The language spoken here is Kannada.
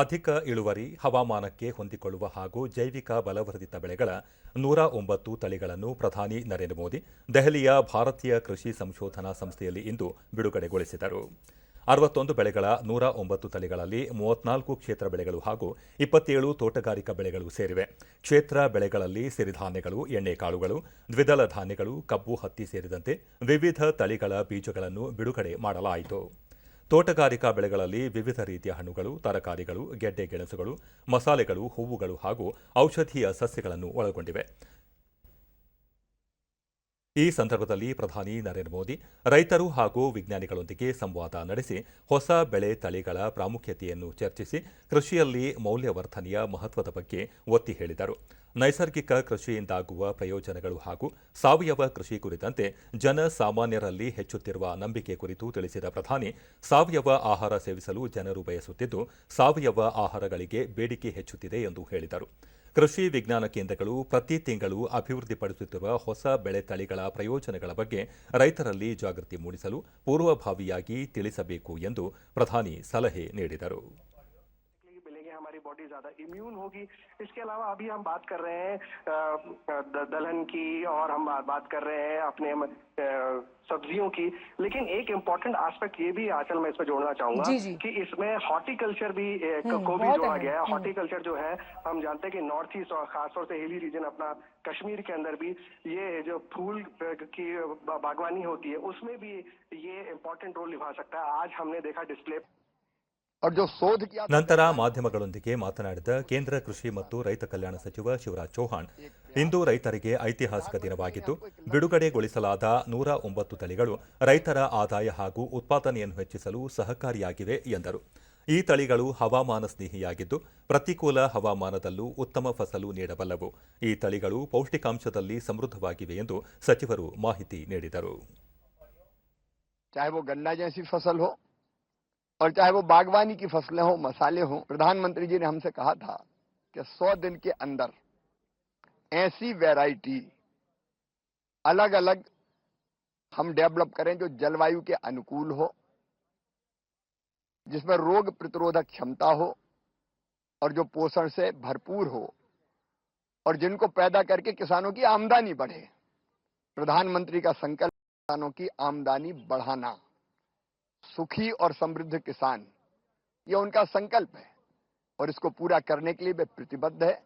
ಅಧಿಕ ಇಳುವರಿ ಹವಾಮಾನಕ್ಕೆ ಹೊಂದಿಕೊಳ್ಳುವ ಹಾಗೂ ಜೈವಿಕ ಬಲವರ್ಧಿತ ಬೆಳೆಗಳ ನೂರ ಒಂಬತ್ತು ತಳಿಗಳನ್ನು ಪ್ರಧಾನಿ ನರೇಂದ್ರ ಮೋದಿ ದೆಹಲಿಯ ಭಾರತೀಯ ಕೃಷಿ ಸಂಶೋಧನಾ ಸಂಸ್ಥೆಯಲ್ಲಿ ಇಂದು ಬಿಡುಗಡೆಗೊಳಿಸಿದರು. ಅರವತ್ತೊಂದು ಬೆಳೆಗಳ ನೂರ ಒಂಬತ್ತು ತಳಿಗಳಲ್ಲಿ ಮೂವತ್ನಾಲ್ಕು ಕ್ಷೇತ್ರ ಬೆಳೆಗಳು ಹಾಗೂ ಇಪ್ಪತ್ತೇಳು ತೋಟಗಾರಿಕಾ ಬೆಳೆಗಳು ಸೇರಿವೆ. ಕ್ಷೇತ್ರ ಬೆಳೆಗಳಲ್ಲಿ ಸಿರಿಧಾನ್ಯಗಳು, ಎಣ್ಣೆಕಾಳುಗಳು, ದ್ವಿದಳ ಧಾನ್ಯಗಳು, ಕಬ್ಬು, ಹತ್ತಿ ಸೇರಿದಂತೆ ವಿವಿಧ ತಳಿಗಳ ಬೀಜಗಳನ್ನು ಬಿಡುಗಡೆ ಮಾಡಲಾಯಿತು. ತೋಟಗಾರಿಕಾ ಬೆಳೆಗಳಲ್ಲಿ ವಿವಿಧ ರೀತಿಯ ಹಣ್ಣುಗಳು ತರಕಾರಿಗಳು ಗೆಡ್ಡೆ ಗೆಣಸುಗಳು ಮಸಾಲೆಗಳು ಹೂವುಗಳು ಹಾಗೂ ಔಷಧೀಯ ಸಸ್ಯಗಳನ್ನು ಒಳಗೊಂಡಿವೆ. ಈ ಸಂದರ್ಭದಲ್ಲಿ ಪ್ರಧಾನಿ ನರೇಂದ್ರ ಮೋದಿ ರೈತರು ಹಾಗೂ ವಿಜ್ಞಾನಿಗಳೊಂದಿಗೆ ಸಂವಾದ ನಡೆಸಿ ಹೊಸ ಬೆಳೆ ತಳಿಗಳ ಪ್ರಾಮುಖ್ಯತೆಯನ್ನು ಚರ್ಚಿಸಿ ಕೃಷಿಯಲ್ಲಿ ಮೌಲ್ಯವರ್ಧನೆಯ ಮಹತ್ವದ ಬಗ್ಗೆ ಒತ್ತಿ ಹೇಳಿದರು. ನೈಸರ್ಗಿಕ ಕೃಷಿಯಿಂದಾಗುವ ಪ್ರಯೋಜನಗಳು ಹಾಗೂ ಸಾವಯವ ಕೃಷಿ ಕುರಿತಂತೆ ಜನಸಾಮಾನ್ಯರಲ್ಲಿ ಹೆಚ್ಚುತ್ತಿರುವ ನಂಬಿಕೆ ಕುರಿತು ತಿಳಿಸಿದ ಪ್ರಧಾನಿ, ಸಾವಯವ ಆಹಾರ ಸೇವಿಸಲು ಜನರು ಬಯಸುತ್ತಿದ್ದು, ಸಾವಯವ ಆಹಾರಗಳಿಗೆ ಬೇಡಿಕೆ ಹೆಚ್ಚುತ್ತಿದೆ ಎಂದು ಹೇಳಿದರು. ಕೃಷಿ ವಿಜ್ಞಾನ ಕೇಂದ್ರಗಳು ಪ್ರತಿ ತಿಂಗಳು ಅಭಿವೃದ್ಧಿಪಡಿಸುತ್ತಿರುವ ಹೊಸ ಬೆಳೆ ತಳಿಗಳ ಪ್ರಯೋಜನಗಳ ಬಗ್ಗೆ ರೈತರಲ್ಲಿ ಜಾಗೃತಿ ಮೂಡಿಸಲು ಪೂರ್ವಭಾವಿಯಾಗಿ ತಿಳಿಸಬೇಕು ಎಂದು ಪ್ರಧಾನಿ ಸಲಹೆ ನೀಡಿದರು. बॉडी ज़्यादा इम्यून होगी। इसके अलावा अभी हम बात कर रहे हैं दलहन की और हम बात कर रहे हैं अपने सब्जियों की। लेकिन एक इम्पोर्टेंट एस्पेक्ट ये भी आचल मैं इसमें जोड़ना चाहूँगा जी, जी। कि इसमें हॉर्टिकल्चर भी हम्म, को भी जोड़ा गया है। हम्म। हॉर्टिकल्चर जो है हम जानते हैं कि नॉर्थ ईस्ट और खासतौर से हिली रीजन अपना कश्मीर के अंदर भी ये जो फूल की बागवानी होती है उसमें भी ये इम्पोर्टेंट रोल निभा सकता है। आज हमने देखा डिस्प्ले ನಂತರ ಮಾಧ್ಯಮಗಳೊಂದಿಗೆ ಮಾತನಾಡಿದ ಕೇಂದ್ರ ಕೃಷಿ ಮತ್ತು ರೈತ ಕಲ್ಯಾಣ ಸಚಿವ ಶಿವರಾಜ್ ಚೌಹಾಣ್. ಇಂದು ರೈತರಿಗೆ ಐತಿಹಾಸಿಕ ದಿನವಾಗಿದ್ದು ಬಿಡುಗಡೆಗೊಳಿಸಲಾದ ನೂರ ಒಂಬತ್ತು ತಳಿಗಳು ರೈತರ ಆದಾಯ ಹಾಗೂ ಉತ್ಪಾದನೆಯನ್ನು ಹೆಚ್ಚಿಸಲು ಸಹಕಾರಿಯಾಗಿವೆ ಎಂದರು. ಈ ತಳಿಗಳು ಹವಾಮಾನ ಸ್ನೇಹಿಯಾಗಿದ್ದು ಪ್ರತಿಕೂಲ ಹವಾಮಾನದಲ್ಲೂ ಉತ್ತಮ ಫಸಲು ನೀಡಬಲ್ಲವು. ಈ ತಳಿಗಳು ಪೌಷ್ಟಿಕಾಂಶದಲ್ಲಿ ಸಮೃದ್ಧವಾಗಿವೆ ಎಂದು ಸಚಿವರು ಮಾಹಿತಿ ನೀಡಿದರು. और चाहे वो बागवानी की फ़सलें हो, मसाले हो, प्रधानमंत्री जी ने हमसे कहा था कि 100 दिन के अंदर ऐसी वैरायटी अलग अलग हम डेवलप करें जो जलवायु के अनुकूल हो, जिसमें रोग प्रतिरोधक क्षमता हो और जो पोषण से भरपूर हो और जिनको पैदा करके किसानों की आमदनी बढ़े। प्रधानमंत्री का संकल्प किसानों की आमदनी बढ़ाना। सुखी और समृद्ध किसान। ये उनका संकल्प है और इसको पूरा करने के लिए वे प्रतिबद्ध है।